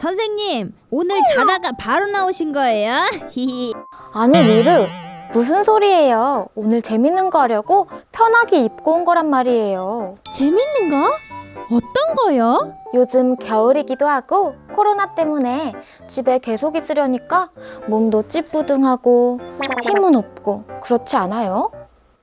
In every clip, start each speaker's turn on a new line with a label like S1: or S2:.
S1: 선생님, 오늘 자다가 바로 나오신 거예요? 히히.
S2: 아니 미르 무슨 소리예요? 오늘 재밌는 거 하려고 편하게 입고 온 거란 말이에요.
S1: 재밌는 거? 어떤 거요?
S2: 요즘 겨울이기도 하고 코로나 때문에 집에 계속 있으려니까 몸도 찌뿌둥하고 힘은 없고 그렇지 않아요?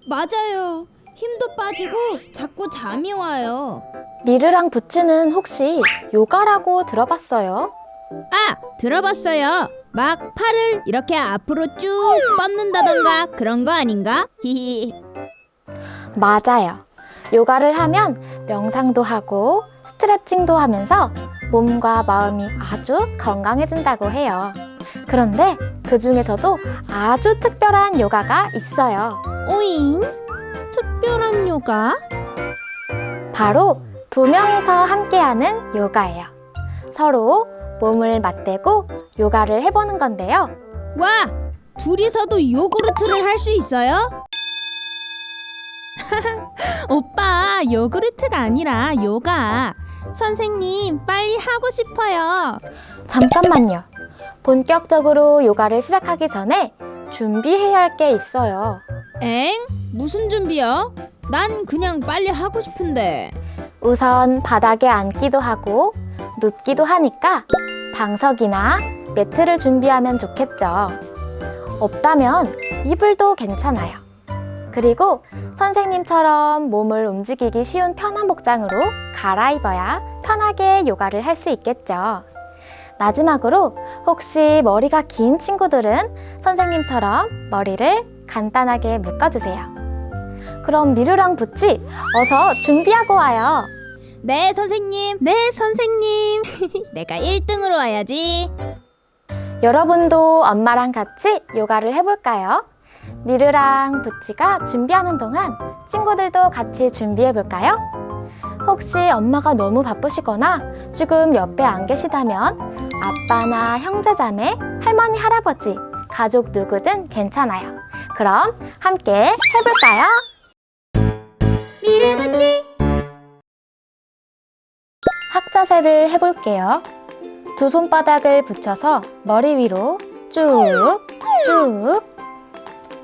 S1: 맞아요. 힘도 빠지고 자꾸 잠이 와요.
S2: 미르랑 부츠는 혹시 요가라고 들어봤어요?
S1: 아, 들어봤어요. 막 팔을 이렇게 앞으로 쭉 뻗는다던가 그런 거 아닌가? 히히.
S2: 맞아요. 요가를 하면 명상도 하고 스트레칭도 하면서 몸과 마음이 아주 건강해진다고 해요. 그런데 그 중에서도 아주 특별한 요가가 있어요.
S1: 오잉? 특별한 요가?
S2: 바로 두 명이서 함께하는 요가예요. 서로 몸을 맞대고 요가를 해보는 건데요.
S1: 와! 둘이서도 요구르트를 할 수 있어요?
S3: 오빠, 요구르트가 아니라 요가. 선생님, 빨리 하고 싶어요.
S2: 잠깐만요. 본격적으로 요가를 시작하기 전에 준비해야 할 게 있어요.
S1: 엥? 무슨 준비요? 난 그냥 빨리 하고 싶은데.
S2: 우선 바닥에 앉기도 하고 눕기도 하니까 방석이나 매트를 준비하면 좋겠죠. 없다면 이불도 괜찮아요. 그리고 선생님처럼 몸을 움직이기 쉬운 편한 복장으로 갈아입어야 편하게 요가를 할 수 있겠죠. 마지막으로 혹시 머리가 긴 친구들은 선생님처럼 머리를 간단하게 묶어주세요. 그럼 미르랑 부치 어서 준비하고 와요.
S1: 네, 선생님.
S3: 네, 선생님.
S1: 내가 1등으로 와야지.
S2: 여러분도 엄마랑 같이 요가를 해볼까요? 미르랑 부치가 준비하는 동안 친구들도 같이 준비해볼까요? 혹시 엄마가 너무 바쁘시거나 지금 옆에 안 계시다면 아빠나 형제자매, 할머니, 할아버지, 가족 누구든 괜찮아요. 그럼 함께 해볼까요? 미르부치 학자세를 해볼게요. 두 손바닥을 붙여서 머리 위로 쭉, 쭉.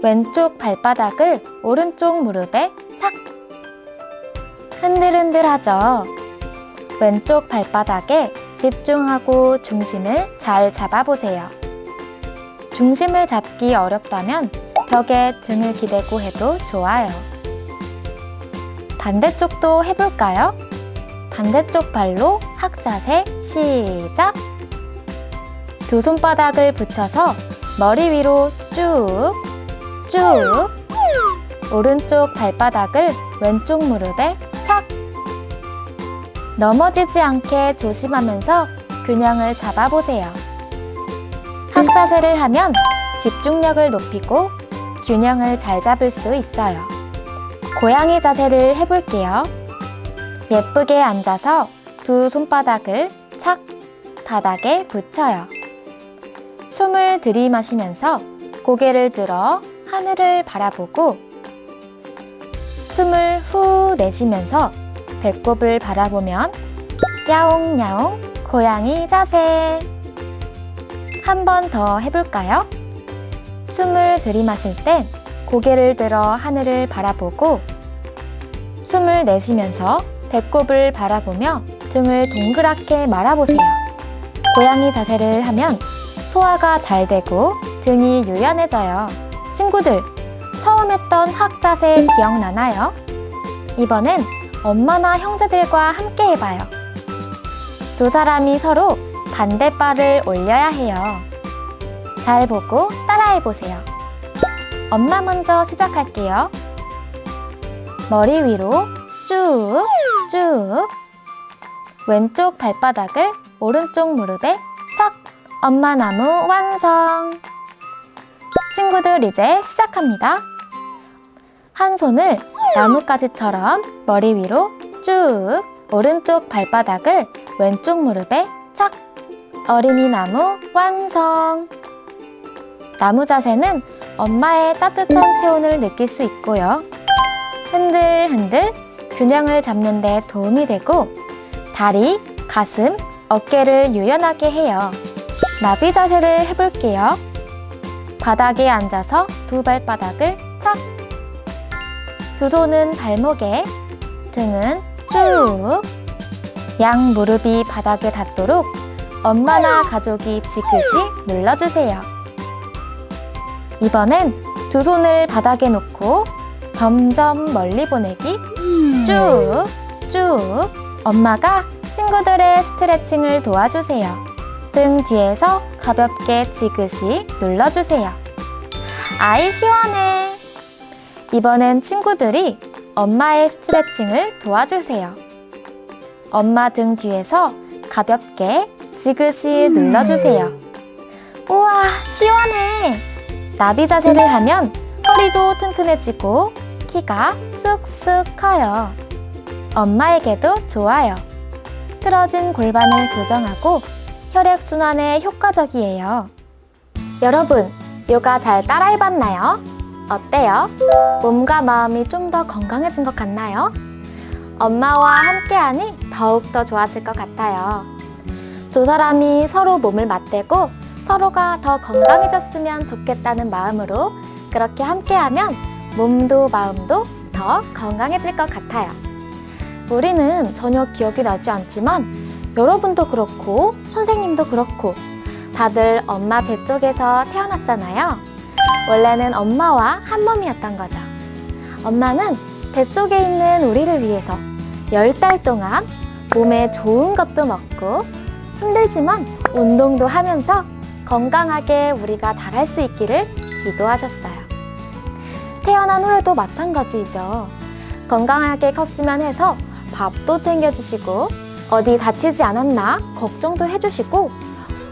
S2: 왼쪽 발바닥을 오른쪽 무릎에 착. 흔들흔들 하죠. 왼쪽 발바닥에 집중하고 중심을 잘 잡아보세요. 중심을 잡기 어렵다면 벽에 등을 기대고 해도 좋아요. 반대쪽도 해볼까요? 반대쪽 발로 학자세 시작! 두 손바닥을 붙여서 머리 위로 쭉, 쭉! 오른쪽 발바닥을 왼쪽 무릎에 착! 넘어지지 않게 조심하면서 균형을 잡아보세요. 학자세를 하면 집중력을 높이고 균형을 잘 잡을 수 있어요. 고양이 자세를 해볼게요. 예쁘게 앉아서 두 손바닥을 착 바닥에 붙여요. 숨을 들이마시면서 고개를 들어 하늘을 바라보고 숨을 후 내쉬면서 배꼽을 바라보면 야옹야옹 고양이 자세. 한 번 더 해볼까요? 숨을 들이마실 땐 고개를 들어 하늘을 바라보고 숨을 내쉬면서 배꼽을 바라보며 등을 동그랗게 말아보세요. 고양이 자세를 하면 소화가 잘 되고 등이 유연해져요. 친구들, 처음 했던 확 자세 기억나나요? 이번엔 엄마나 형제들과 함께 해봐요. 두 사람이 서로 반대발을 올려야 해요. 잘 보고 따라해보세요. 엄마 먼저 시작할게요. 머리 위로 쭉, 쭉. 왼쪽 발바닥을 오른쪽 무릎에 척. 엄마 나무 완성. 친구들 이제 시작합니다. 한 손을 나뭇가지처럼 머리 위로 쭉. 오른쪽 발바닥을 왼쪽 무릎에 척. 어린이 나무 완성. 나무 자세는 엄마의 따뜻한 체온을 느낄 수 있고요. 흔들흔들 균형을 잡는 데 도움이 되고 다리, 가슴, 어깨를 유연하게 해요. 나비 자세를 해볼게요. 바닥에 앉아서 두 발바닥을 착. 두 손은 발목에, 등은 쭉. 양 무릎이 바닥에 닿도록 엄마나 가족이 지그시 눌러주세요. 이번엔 두 손을 바닥에 놓고 점점 멀리 보내기 쭉, 쭉. 엄마가 친구들의 스트레칭을 도와주세요. 등 뒤에서 가볍게 지그시 눌러주세요. 아이 시원해. 이번엔 친구들이 엄마의 스트레칭을 도와주세요. 엄마 등 뒤에서 가볍게 지그시 눌러주세요. 우와, 시원해. 나비 자세를 하면 허리도 튼튼해지고 키가 쑥쑥 커요. 엄마에게도 좋아요. 틀어진 골반을 교정하고 혈액순환에 효과적이에요. 여러분, 요가 잘 따라해봤나요? 어때요? 몸과 마음이 좀 더 건강해진 것 같나요? 엄마와 함께하니 더욱더 좋아질 것 같아요. 두 사람이 서로 몸을 맞대고 서로가 더 건강해졌으면 좋겠다는 마음으로 그렇게 함께하면 몸도 마음도 더 건강해질 것 같아요. 우리는 전혀 기억이 나지 않지만 여러분도 그렇고 선생님도 그렇고 다들 엄마 뱃속에서 태어났잖아요. 원래는 엄마와 한 몸이었던 거죠. 엄마는 뱃속에 있는 우리를 위해서 열 달 동안 몸에 좋은 것도 먹고 힘들지만 운동도 하면서 건강하게 우리가 잘할 수 있기를 기도하셨어요. 태어난 후에도 마찬가지이죠. 건강하게 컸으면 해서 밥도 챙겨주시고 어디 다치지 않았나 걱정도 해주시고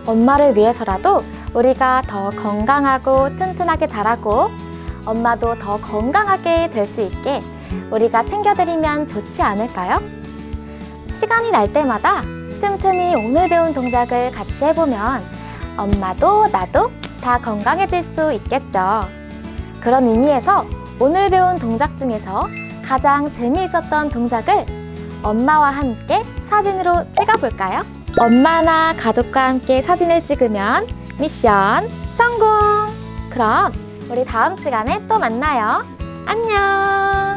S2: 엄마를 위해서라도 우리가 더 건강하고 튼튼하게 자라고 엄마도 더 건강하게 될 수 있게 우리가 챙겨드리면 좋지 않을까요? 시간이 날 때마다 틈틈이 오늘 배운 동작을 같이 해보면 엄마도 나도 다 건강해질 수 있겠죠. 그런 의미에서 오늘 배운 동작 중에서 가장 재미있었던 동작을 엄마와 함께 사진으로 찍어볼까요? 엄마나 가족과 함께 사진을 찍으면 미션 성공! 그럼 우리 다음 시간에 또 만나요. 안녕!